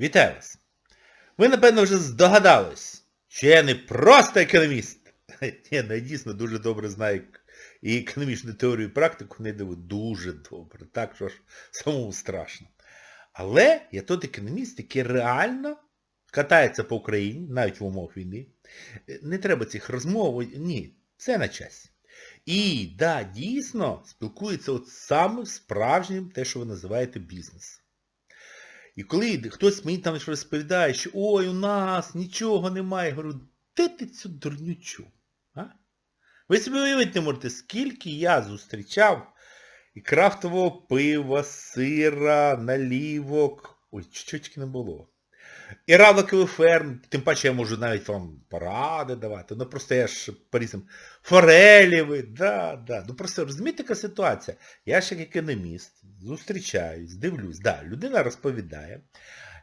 Вітаю вас! Ви, напевно, вже здогадались, що я не просто економіст. Ні, ну, я дійсно дуже добре знаю і економічну теорію і практику не диву дуже добре. Так що ж самому страшно. Але я тот економіст, який реально катається по Україні, навіть в умовах війни. Не треба цих розмов, ні, все на часі. І, да, дійсно, спілкується от саме справжнім те, що ви називаєте бізнесом. І коли хтось мені там розповідає, що ой, у нас нічого немає, я говорю, де ти цю дурню чув? А? Ви собі уявити не можете, скільки я зустрічав і крафтового пива, сира, налівок. Ой, чучки не було. І равликових ферм, тим паче я можу навіть вам поради давати. Ну просто я ж по-різному. Форелєви, да, да. Ну просто розумієте, яка ситуація? Я ж як економіст, зустрічаюсь, дивлюсь, да, людина розповідає.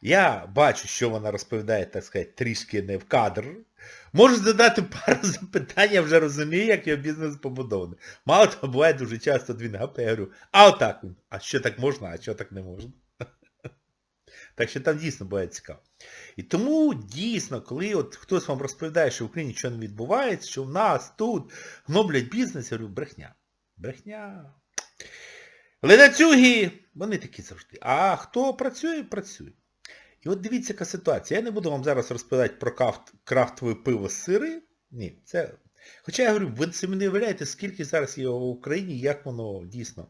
Я бачу, що вона розповідає, так сказати, трішки не в кадр. Можу задати пару запитань, я вже розумію, як його бізнес побудований. Мало того, буває дуже часто він гапе, я говорю, а отак, а що так можна, а що так не можна? Так що там дійсно буває цікаво. І тому дійсно, коли от хтось вам розповідає, що в Україні нічого не відбувається, що в нас тут гноблять бізнес, я говорю, брехня. Брехня. Ледацюги, вони такі завжди. А хто працює, працює. І от дивіться, яка ситуація. Я не буду вам зараз розповідати про крафт, крафтове пиво з сири. Ні, це... Хоча я говорю, ви собі не уявляєте, скільки зараз є в Україні, як воно дійсно.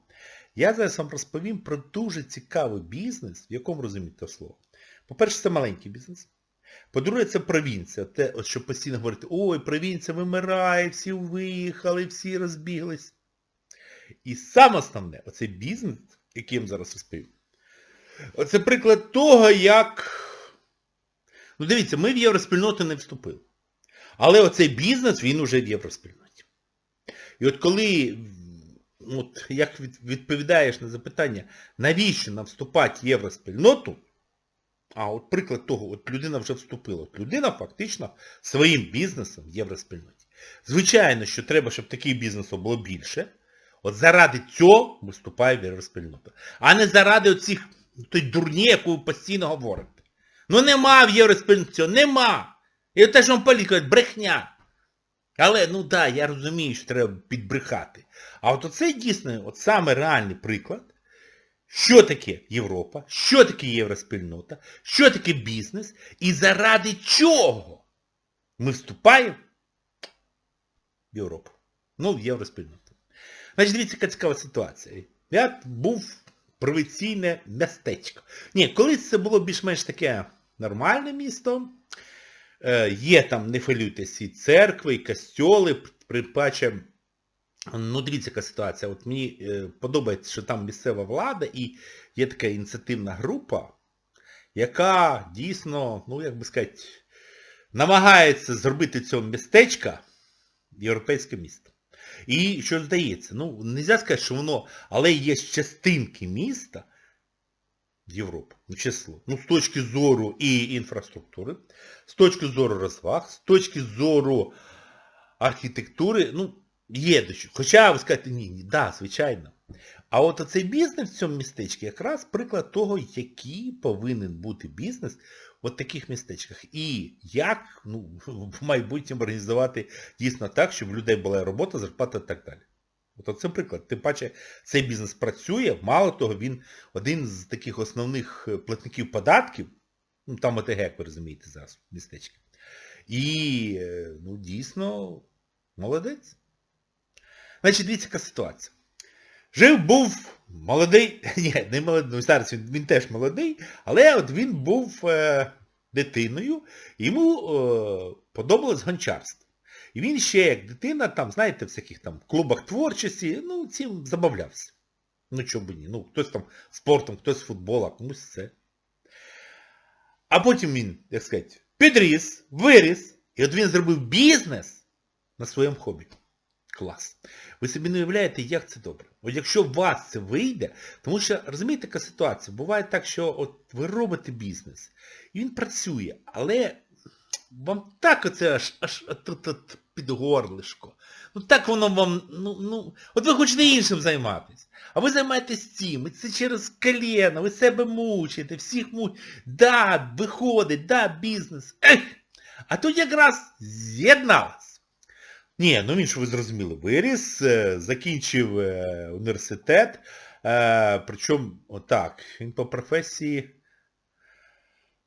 Я зараз вам розповім про дуже цікавий бізнес, в якому розумієте слово. По-перше, це маленький бізнес. По-друге, це провінція. Те, от що постійно говорити, ой, провінція вимирає, всі виїхали, всі розбіглись. І саме основне, оцей бізнес, який я вам зараз розповім, оце приклад того, як... Ну дивіться, ми в євроспільноту не вступили. Але оцей бізнес, він уже в євроспільноті. І от коли от, як відповідаєш на запитання, навіщо нам вступати в євроспільноту, а от приклад того, от людина вже вступила. От людина фактично своїм бізнесом в євроспільноті. Звичайно, що треба, щоб такий бізнесу було більше. От заради цього виступає в євроспільноту. А не заради оцих той дурні, яку ви постійно говорите. Ну нема в євроспільноті цього, нема. І те, що вам політика, брехня. Але, ну так, да, я розумію, що треба підбрехати. А от оце дійсно, от саме реальний приклад, що таке Європа, що таке євроспільнота, що таке бізнес і заради чого ми вступаємо в Європу. Ну, в євроспільноту. Значить, дивіться, яка цікава ситуація. Я був провінційне містечко. Ні, колись це було більш-менш таке нормальне місто. Е, є там, не хвилюйтесь, і церкви, і костьоли, припаче. Ну, дивіться, яка ситуація. От мені е, подобається, що там місцева влада і є така ініціативна група, яка дійсно, ну, як би сказати, намагається зробити цього містечка європейське місто. І що здається, ну, не можна сказати, що воно, але є частинки міста в Європу, ну, число. Ну, з точки зору і інфраструктури, з точки зору розваг, з точки зору архітектури, ну, є до. Хоча ви скажете, ні, ні, да, звичайно. А от оцей бізнес в цьому містечку якраз приклад того, який повинен бути бізнес в таких містечках. І як ну, в майбутньому організувати дійсно так, щоб в людей була робота, зарплата і так далі. От це приклад. Тим паче цей бізнес працює, мало того, він один з таких основних платників податків, ну там ОТГ, як ви розумієте, зараз містечки. І ну, дійсно молодець. Значить, дивіться, яка ситуація. Жив був молодий, ні, не молодий, ну, зараз він, він теж молодий, але от він був е, дитиною, йому е, подобалось гончарство. І він ще як дитина, там, знаєте, в всяких там клубах творчості, ну, цим забавлявся. Ну чого б ні. Ну, хтось там спортом, хтось футболом, комусь все. А потім він, як сказати, підріс, виріс, і от він зробив бізнес на своєму хобі. Клас. Ви собі не уявляєте, як це добре. От якщо у вас це вийде, тому що, розумієте, яка ситуація? Буває так, що от ви робите бізнес, і він працює, але вам так оце аж аж під горлишко. Ну так воно вам, ну, ну, от ви хочете іншим займатися. А ви займаєтесь цим, і це через коліна, ви себе мучите, всіх мучите. Да, виходить, да, бізнес. Ех! А тут якраз з'єдналось. Ні, ну він, що ви зрозуміли, виріс, е, закінчив е, університет, е, причому, отак, він по професії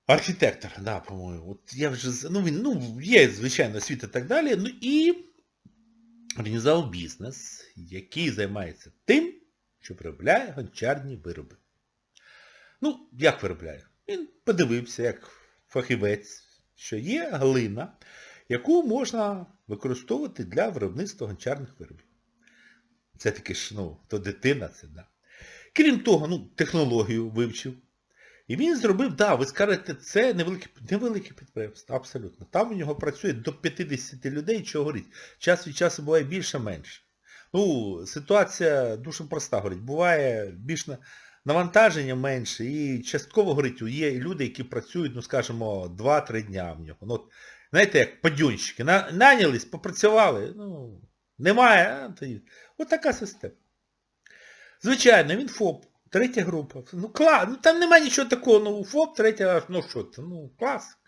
архітектор, да, по-моєму. От я вже, ну він, ну, є, звичайно, освіта і так далі, ну і організував бізнес, який займається тим, що виробляє гончарні вироби. Ну, як виробляє? Він подивився, як фахівець, що є глина, яку можна використовувати для виробництва гончарних виробів. Це таки ж, ну, то дитина це, да. Крім того, ну, технологію вивчив. І він зробив, да, ви скажете, це невелике, невелике підприємство, абсолютно. Там у нього працює до 50 людей, чого говорить. Час від часу буває більше-менше. Ну, ситуація дуже проста, говорить. Буває більш на- навантаження менше, і частково, говорить, є люди, які працюють, ну, скажімо, 2-3 дня в нього. Ну, от, знаєте, як падюнщики. На, нанялись, попрацювали, ну, немає, а, От така система. Звичайно, він ФОП, третя група. Ну клас, ну там немає нічого такого, ну ФОП, третя, ну що це, ну класика.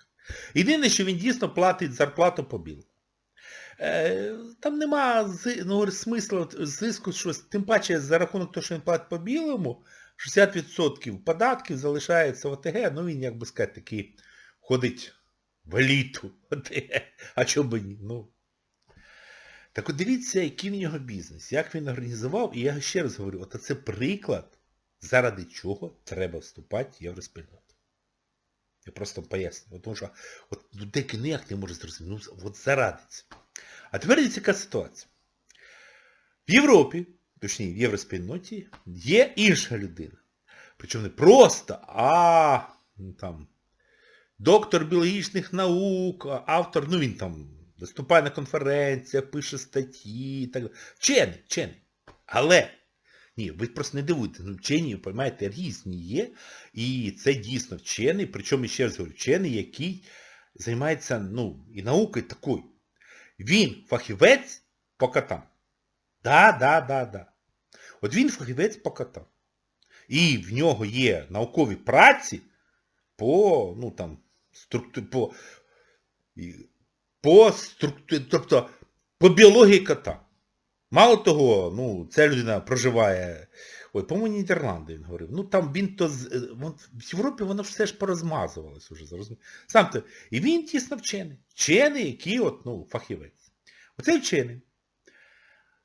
Єдине, що він дійсно платить зарплату по білу. Е, там нема ну, смисла зиску щось, тим паче за рахунок того, що він платить по білому, 60% податків залишається в ОТГ, ну він, як би сказати, такий ходить в еліту А чого би ні? Ну. Так от дивіться, який в нього бізнес, як він організував, і я ще раз говорю, от це приклад, заради чого треба вступати в євроспільноту. Я просто поясню. Тому що от ну, деякі ніяк не може зрозуміти. Ну, от заради цього. А тепер дивіться, яка ситуація. В Європі, точніше в євроспільноті, є інша людина. Причому не просто, а ну, там, доктор біологічних наук, автор, ну він там виступає на конференціях, пише статті так. Вчений, вчений. Але, ні, ви просто не дивуєте, ну вчені, розумієте, різні є, і це дійсно вчений, причому ще раз говорю, вчений, який займається, ну, і наукою такою. Він фахівець по котам. Да, да, да, да. От він фахівець по котам. І в нього є наукові праці по, ну там, структу... по, по структу... тобто по біології кота. Мало того, ну, ця людина проживає, ой, по-моєму, Нідерланди, він говорив. Ну там він то е, в Європі воно все ж порозмазувалось уже, зрозуміло. Сам то. І він тісно вчений. Вчений, який от, ну, фахівець. Оцей вчений.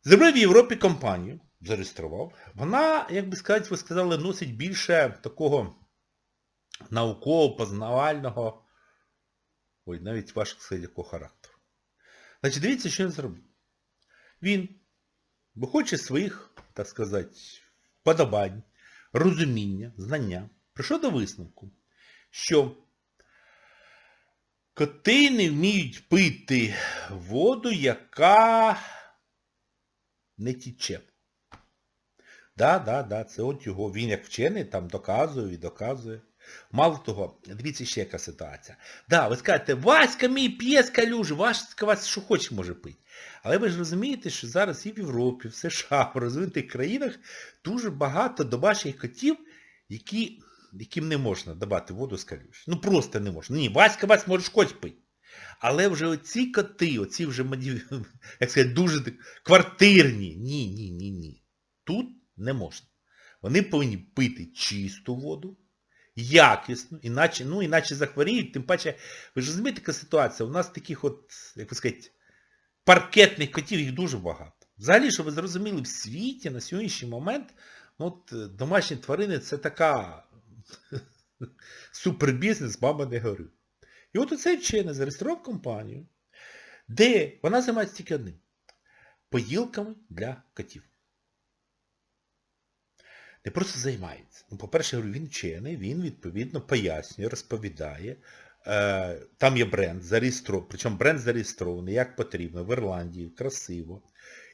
Зробив в Європі компанію, зареєстрував. Вона, як би сказати, ви сказали, носить більше такого науково-познавального, ой, навіть важко сказати, якого характеру. Значить, дивіться, що він зробив. Він, виходячи своїх, так сказати, подобань, розуміння, знання, прийшов до висновку, що коти не вміють пити воду, яка не тіче. Да, да, да, це от його, він як вчений там доказує і доказує. Мало того, дивіться ще яка ситуація. Да, ви скажете, Васька мій п'є з калюжі, Васька вас що хоче може пити. Але ви ж розумієте, що зараз і в Європі, в США, в розвинутих країнах дуже багато домашніх котів, які, яким не можна давати воду з калюжі. Ну просто не можна. Ні, Васька вас може хоч пити. Але вже оці коти, оці вже, як сказати, дуже квартирні. Ні, ні, ні, ні. Тут не можна. Вони повинні пити чисту воду, якісну, іначе, ну, іначе захворіють, тим паче, ви ж розумієте, яка ситуація, у нас таких от, як ви сказати, паркетних котів їх дуже багато. Взагалі, щоб ви зрозуміли, в світі на сьогоднішній момент ну, от, е, домашні тварини це така супербізнес, баба не горю. І от оцей вчений зареєстрував компанію, де вона займається тільки одним. Поїлками для котів. Не просто займається. Ну, по-перше, він вчений, він відповідно пояснює, розповідає. Е, там є бренд зареєстрований, причому бренд зареєстрований, як потрібно, в Ірландії, красиво.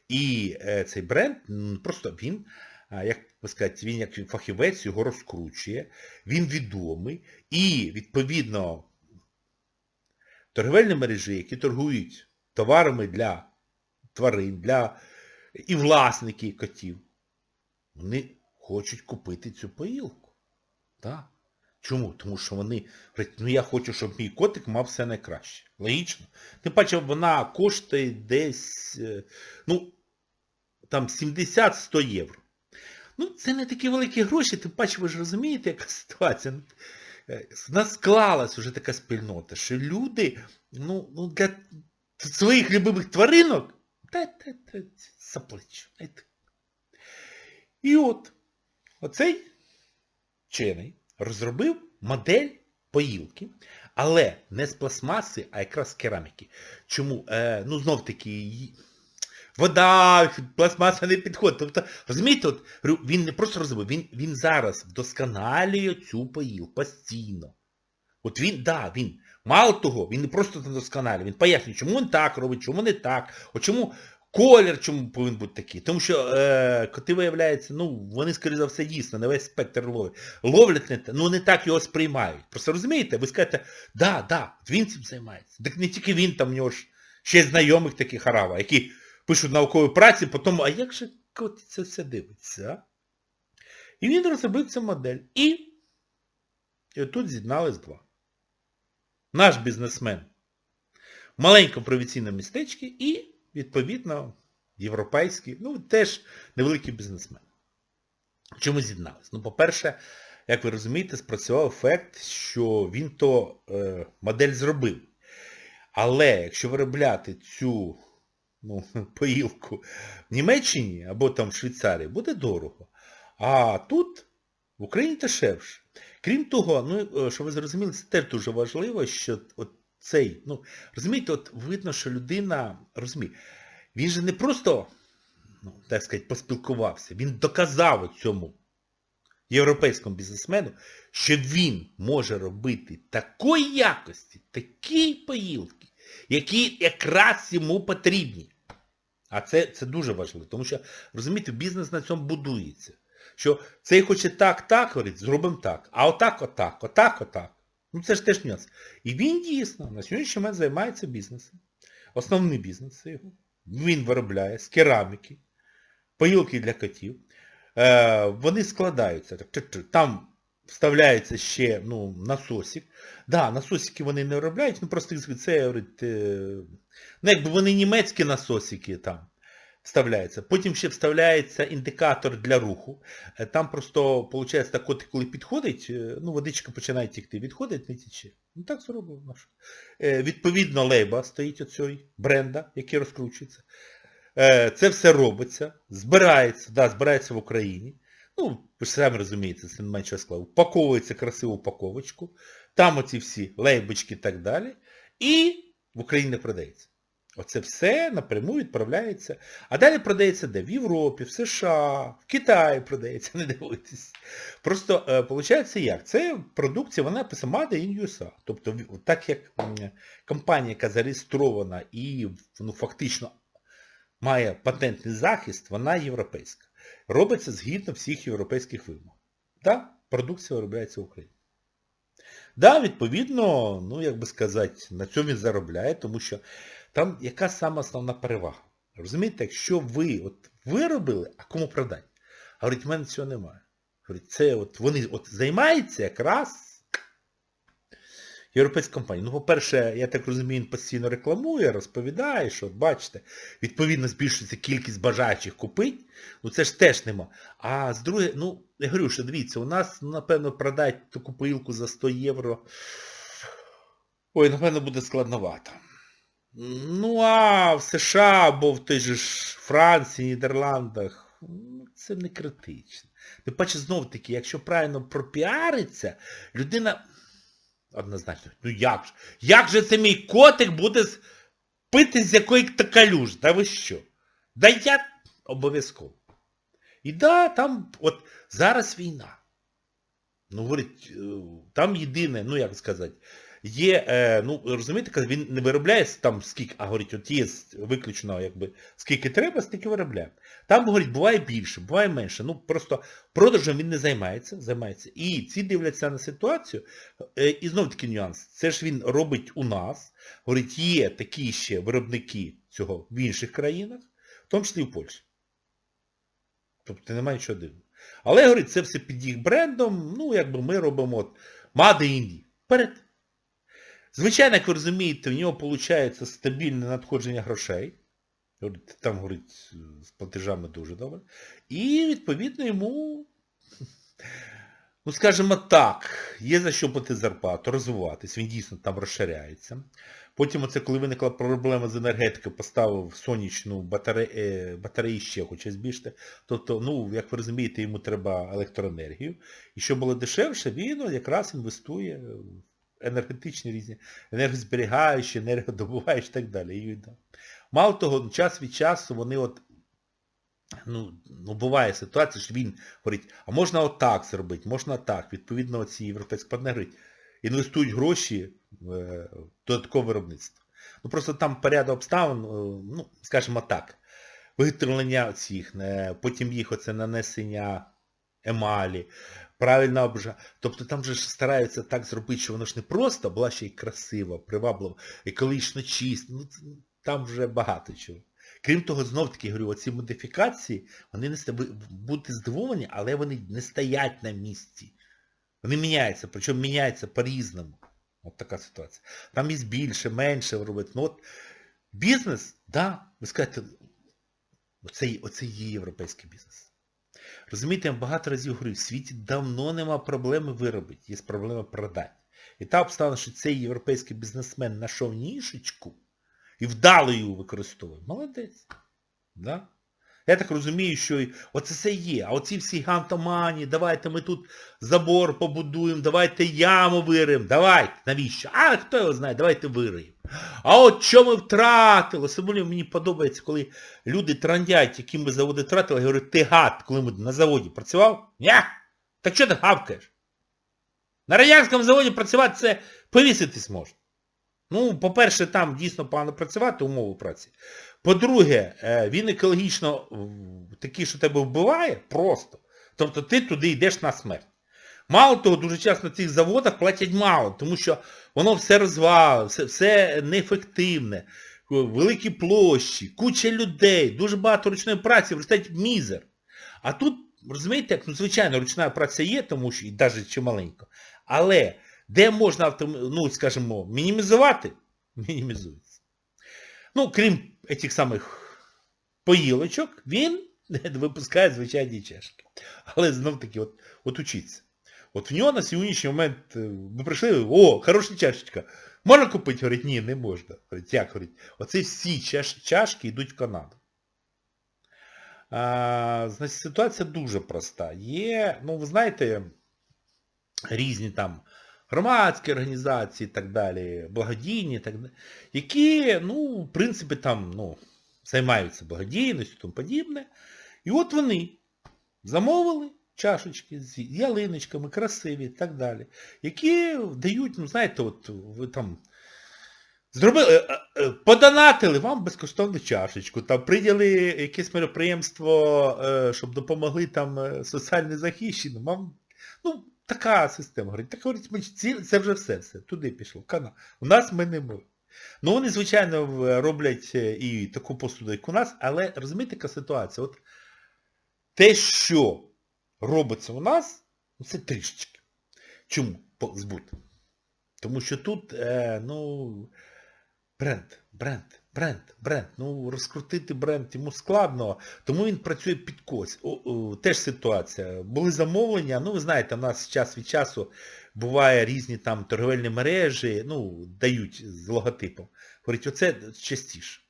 І е, цей бренд, просто він, а, як би сказати, він як фахівець його розкручує, він відомий, і відповідно торговельні мережі, які торгують товарами для тварин, для і власники котів. Вони хочуть купити цю поїлку. Так. Чому? Тому що вони говорять, ну я хочу, щоб мій котик мав все найкраще. Логічно. Тим паче вона коштує десь, е, ну, там 70-100 євро. Ну, це не такі великі гроші, тим паче ви ж розумієте, яка ситуація. Ну, е, нас склалась вже така спільнота, що люди, ну, ну для своїх любимих тваринок, та, та, та, за плечі. знаєте. І от, оцей вчений розробив модель поїлки, але не з пластмаси, а якраз з кераміки. Чому? Е, ну, знов таки, вода, пластмаса не підходить. Тобто, розумієте, от, він не просто розробив, він, він зараз вдосконалює цю поїлку постійно. От він, да, він, мало того, він не просто вдосконалює, він пояснює, чому він так робить, чому не так, от чому колір чому повинен бути такий. Тому що е, коти, виявляється, ну, вони, скоріше за все, дійсно, не весь спектр ловлять. Ловлять не ну не так його сприймають. Просто розумієте, ви скажете, да, да, він цим займається. Так не тільки він, там в нього ж ще й знайомих таких арава, які пишуть наукові праці, потім, а як же кот це все дивиться? І він розробив цю модель. І, і отут з'єднались два. Наш бізнесмен в маленькому провінційному містечці і, відповідно, європейський, ну, теж невеликий бізнесмен. Чому з'єднались? Ну, по-перше, як ви розумієте, спрацював ефект, що він то е, модель зробив. Але якщо виробляти цю ну, поїлку в Німеччині або там в Швейцарії, буде дорого. А тут в Україні дешевше. Крім того, ну, е, щоб ви зрозуміли, це теж дуже важливо, що от цей, ну, розумієте, от видно, що людина, розуміє, він же не просто, ну, так сказати, поспілкувався, він доказав цьому європейському бізнесмену, що він може робити такої якості, такі поїлки, які якраз йому потрібні. А це, це дуже важливо, тому що, розумієте, бізнес на цьому будується. Що цей хоче так, так, говорить, зробимо так. А отак, отак, отак, отак. Ну це ж теж нюанс. І він дійсно на сьогоднішній момент займається бізнесом. Основний бізнес це його. Він виробляє з кераміки, поїлки для котів. Е, вони складаються. Там вставляється ще ну, насосик. Да, насосики вони не виробляють, ну просто це говорить, е, ну якби вони німецькі насосики там вставляються. Потім ще вставляється індикатор для руху. Е, Там просто, виходить, так от коли підходить, е, ну водичка починає тікти, відходить, не тіче. Ну так зробив наш. Е, Відповідно, лейба стоїть оцей бренда, який розкручується. Це все робиться, збирається, да, збирається в Україні. Ну, ви ж самі розумієте, це не менше складу. Упаковується красиву упаковочку, там оці всі лейбочки і так далі. І в Україні не продається. Оце все напряму відправляється. А далі продається де? В Європі, в США, в Китаї продається, не дивуйтесь. Просто, е, виходить як? Це продукція, вона Made in USA. Тобто, так як компанія, яка зареєстрована і ну, фактично має патентний захист, вона європейська. Робиться згідно всіх європейських вимог. Да, продукція виробляється в Україні. Да, відповідно, ну, як би сказати, на цьому він заробляє, тому що там яка сама основна перевага? Розумієте, якщо ви от виробили, а кому продати? Говорить, в мене цього немає. Говорить, це от вони от займаються якраз європейська компанія. Ну, по-перше, я так розумію, він постійно рекламує, розповідає, що, бачите, відповідно збільшується кількість бажаючих купити. Ну це ж теж нема. А з друге, ну, я говорю, що дивіться, у нас, ну, напевно, продати таку поїлку за 100 євро. Ой, напевно, буде складновато. Ну, а в США або в той же ж Франції, Нідерландах, ну, це не критично. Тим паче, знов таки, якщо правильно пропіариться, людина... Однозначно, ну як же? Як же це мій котик буде пити з якої то калюж? Да ви що? Да я обов'язково. І да, там, от зараз війна. Ну, говорить, е, там єдине, ну як сказати, є, е, ну, розумієте, він не виробляє там скільки, а говорить, от є виключно, якби, скільки треба, стільки виробляє. Там, говорить, буває більше, буває менше. Ну, просто продажем він не займається, займається. І ці дивляться на ситуацію. Е, і знов таки нюанс. Це ж він робить у нас. Говорить, є такі ще виробники цього в інших країнах, в тому числі в Польщі. Тобто немає нічого дивного. Але, говорить, це все під їх брендом, ну, якби ми робимо от Made Indie. Вперед. Звичайно, як ви розумієте, в нього виходить стабільне надходження грошей. Там, говорить, з платежами дуже добре. І, відповідно, йому, ну, скажімо так, є за що платити зарплату, розвиватись, він дійсно там розширяється. Потім оце, коли виникла проблема з енергетикою, поставив сонячну батаре... е, батареї ще хоче збільшити. Тобто, ну, як ви розумієте, йому треба електроенергію. І щоб було дешевше, він якраз інвестує в енергетичні різні, енергозберігаючі, енергодобуваючі і так далі. Мало того, час від часу вони от, ну, ну буває ситуація, що він говорить, а можна отак зробити, можна так. Відповідно, ці європейські партнери інвестують гроші в е, додаткове виробництво. Ну просто там порядок обставин, е, ну, скажімо так, виготовлення цих, е, потім їх оце нанесення емалі, правильна обжа. Тобто там же стараються так зробити, що воно ж не просто була ще й красива, приваблива, екологічно чиста. Ну, там вже багато чого. Крім того, знов таки говорю, оці модифікації, вони не ви здивовані, але вони не стоять на місці. Вони міняються, причому міняються по-різному. От така ситуація. Там і більше, менше робити. Ну от бізнес, да, ви скажете, оце, оце є європейський бізнес. Розумієте, я багато разів говорю, в світі давно нема проблеми виробити, є проблема продати. І та обставина, що цей європейський бізнесмен знайшов нішечку і вдало її використовує. Молодець. Да? Я так розумію, що оце все є. А оці всі гантомані, давайте ми тут забор побудуємо, давайте яму вириємо, давайте, навіщо? А хто його знає, давайте вириємо. А от що ми втратили? Особливо мені подобається, коли люди трандять, які ми заводи втратили, я говорю, ти гад, коли ми на заводі працював? Ні? Так що ти гавкаєш? На радянському заводі працювати це повіситись можна. Ну, по-перше, там дійсно погано працювати, умови праці. По-друге, е, він екологічно такий, що тебе вбиває, просто. Тобто ти туди йдеш на смерть. Мало того, дуже часто на цих заводах платять мало, тому що воно все розвалено, все, все неефективне, великі площі, куча людей, дуже багато ручної праці, в результаті мізер. А тут, розумієте, як, ну, звичайно, ручна праця є, тому що і навіть чималенько. Але де можна, ну, скажімо, мінімізувати, мінімізується. Ну, крім цих самих поїлочок, він випускає звичайні чашки. Але знов таки, от, от учіться. От в нього на сьогоднішній момент е, ми прийшли, о, хороша чашечка. Можна купити? Говорить, ні, не можна. Говорить, як говорить? Оце всі чаш, чашки йдуть в Канаду. А, значить, ситуація дуже проста. Є, ну ви знаєте, різні там громадські організації і так далі, благодійні так далі, які, ну, в принципі, там, ну, займаються благодійністю і тому подібне. І от вони замовили чашечки з ялиночками, красиві і так далі, які дають, ну, знаєте, от ви там зробили, е, е, подонатили вам безкоштовну чашечку, там прийняли якесь мероприємство, е, щоб допомогли там е, соціально захищеним, вам, ну, така система. Говорить, так говорить, ми це вже все, все, туди пішло, канал. У нас ми не були. Ну вони, звичайно, роблять е, і таку посуду, як у нас, але розумієте, яка ситуація? От те, що робиться у нас, ну, це трішечки. Чому збут? Тому що тут, е, ну, бренд, бренд, бренд, бренд. Ну, розкрутити бренд йому складно, тому він працює під когось. Теж ситуація. Були замовлення, ну ви знаєте, у нас час від часу буває різні там торговельні мережі, ну, дають з логотипом. Говорить, оце частіше.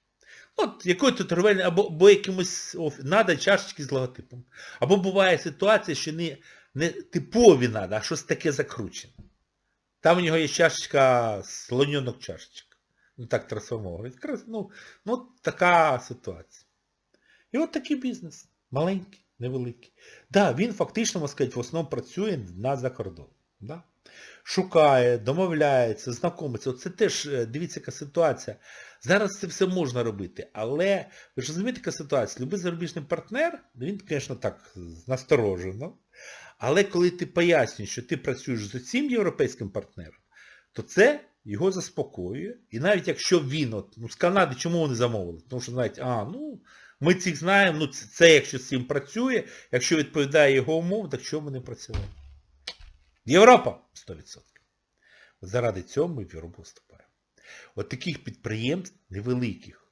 От якої то торговельне, або, або якимось надо чашечки з логотипом. Або буває ситуація, що не, не типові надо, а щось таке закручене. Там у нього є чашечка, слоньонок чашечка. Ну так трансформовують. Ну, ну така ситуація. І от такий бізнес. Маленький, невеликий. Да, він фактично, можна сказати, в основному працює на закордон. Да? шукає, домовляється, знайомиться. Оце теж, е, дивіться, яка ситуація. Зараз це все можна робити, але ви ж розумієте, яка ситуація? Любий зарубіжний партнер, він, звісно, так, насторожено. Але коли ти пояснюєш, що ти працюєш з цим європейським партнером, то це його заспокоює. І навіть якщо він, от, ну з Канади, чому вони замовили? Тому що знають, а, ну, ми цих знаємо, ну це, це якщо з цим працює, якщо відповідає його умов, так чому ми не працюємо? Європа 100%. От заради цього ми в Європу вступаємо. От таких підприємств невеликих.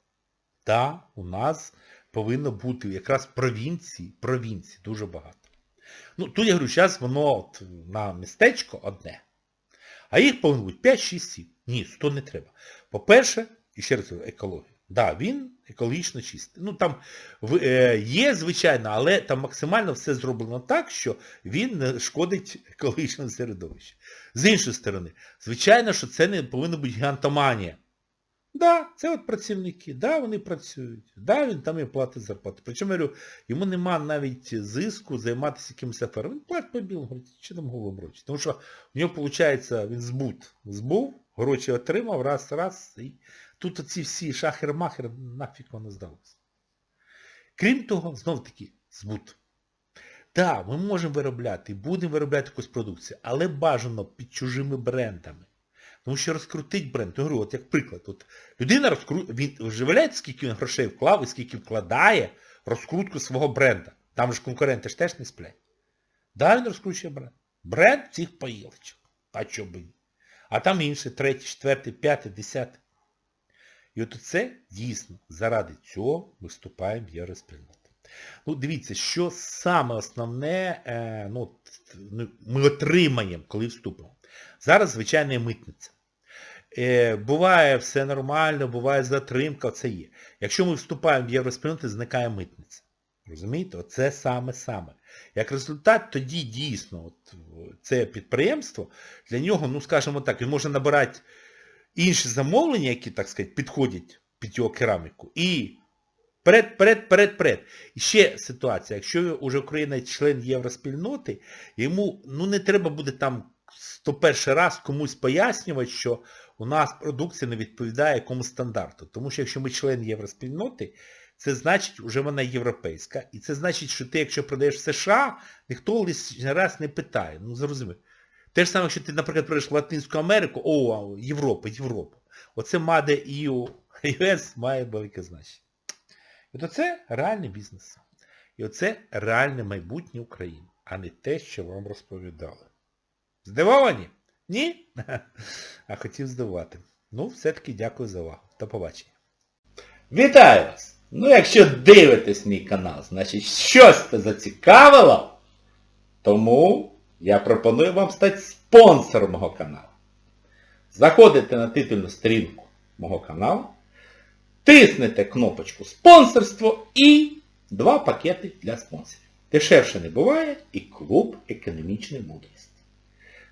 Та у нас повинно бути якраз провінції, провінції дуже багато. Ну, тут я говорю, зараз воно от на містечко одне. А їх повинно бути 5, 6, 7. Ні, 100 не треба. По-перше, і ще раз екологія. Так, да, він екологічно чистий. Ну там е, є, звичайно, але там максимально все зроблено так, що він не шкодить екологічному середовищу. З іншої сторони, звичайно, що це не повинна бути гігантоманія. Да, це от працівники, да, вони працюють, да, він там і платить зарплату. Причому, я говорю, йому нема навіть зиску займатися якимось афером. Він платить по білому, говорить, що там голову гроші. Тому що в нього, виходить, він збут, збув, гроші отримав, раз, раз, і тут оці всі шахер-махер, нафіг воно здалося. Крім того, знов таки, збут. Так, ми можемо виробляти, будемо виробляти якусь продукцію, але бажано під чужими брендами. Тому що розкрутить бренд. Я говорю, от як приклад, от людина розкру... він вживляє, скільки він грошей вклав і скільки вкладає розкрутку свого бренда. Там ж конкуренти ж теж не сплять. Да, він розкручує бренд. Бренд цих поїлочок. А чого ні? А там інший, третій, четвертий, п'ятий, десятий. І от це дійсно заради цього виступаємо в Євроспільноті. Ну, дивіться, що саме основне е, ну, ну, ми отримаємо, коли вступимо. Зараз звичайна митниця. Е, буває все нормально, буває затримка, це є. Якщо ми вступаємо в євроспільноти, зникає митниця. Розумієте? Оце саме-саме. Як результат, тоді дійсно от, це підприємство, для нього, ну скажімо так, він може набирати інші замовлення, які, так сказати, підходять під його кераміку. І Перед, перед, перед, перед. І ще ситуація, якщо вже Україна член євроспільноти, йому ну, не треба буде там 101 раз комусь пояснювати, що у нас продукція не відповідає якому стандарту. Тому що якщо ми член євроспільноти, це значить, вже вона європейська. І це значить, що ти, якщо продаєш в США, ніхто лише раз не питає. Ну, зрозумів. Те ж саме, якщо ти, наприклад, продаєш в Латинську Америку, о, Європа, Європа. Оце МАДЕ EU, US має велике значення. І от це реальний бізнес. І оце реальне майбутнє України, а не те, що вам розповідали. Здивовані? Ні? А хотів здивувати. Ну, все-таки дякую за увагу. До побачення. Вітаю вас! Ну, якщо дивитесь мій канал, значить щось це зацікавило, тому я пропоную вам стати спонсором мого каналу. Заходите на титульну сторінку мого каналу, тиснете кнопочку спонсорство і два пакети для спонсорів. Дешевше не буває і клуб економічної мудрості.